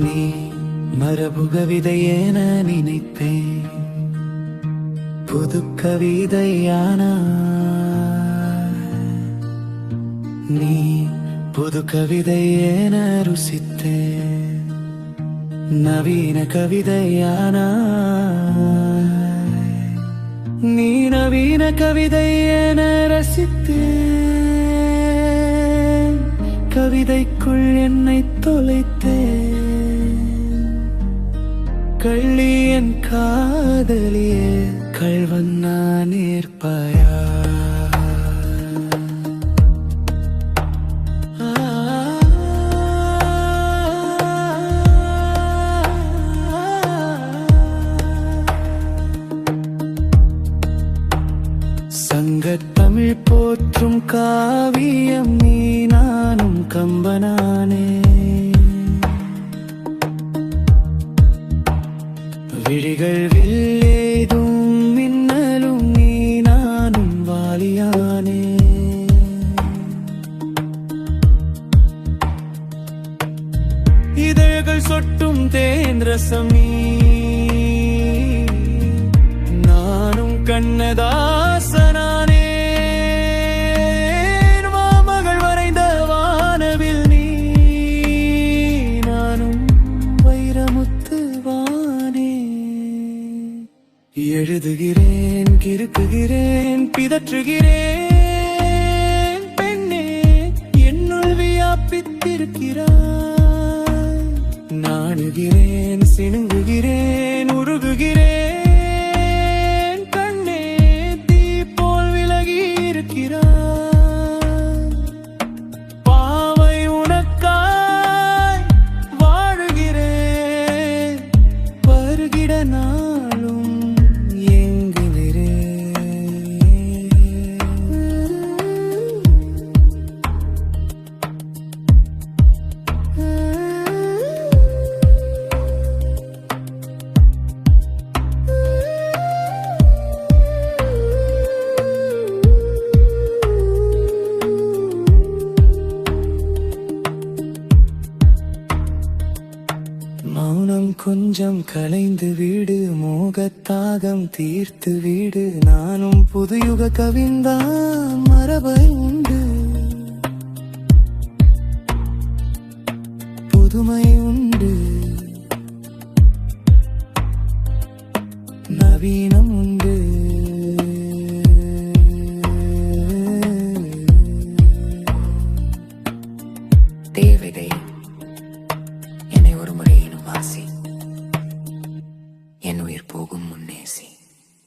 நீ மரபுக விதையென நினைத்தேன் புது கவிதையானா? நீ புது கவிதை கவிதையென ருசித்தே நவீன கவிதையானா? நீ நவீன கவிதை என ரசித்தே கவிதைக்குள் என்னை தொலைத்தே. கள்ளி என் காதலியே. கள்வன் நான் ஏற்பாயா போற்றும் காவியம் நீ நானும் கம்பனானே. விழிகள் வில்லேதும் தானே இதழ்கள் சொட்டும் தேன் ரசம். நானும் கண்ணதாசனா. எழுதுகிறேன் கிறுக்குகிறேன் பிதற்றுகிறேன். பெண்ணே என்னுள் வியாபித்திருக்கிறாய். நாணுகிறேன் சிணுங்குகிறேன் உருகுகிறேன். கண்ணே தீ போல் விலகி இருக்கிறாய் பாவை உனக்காய் வாழுகிறேன். வருகிட நான் கொஞ்சம் கலைந்து வீடு மோகத்தாகம் தீர்த்து வீடு. நானும் புதுயுக கவிந்தான் மரபை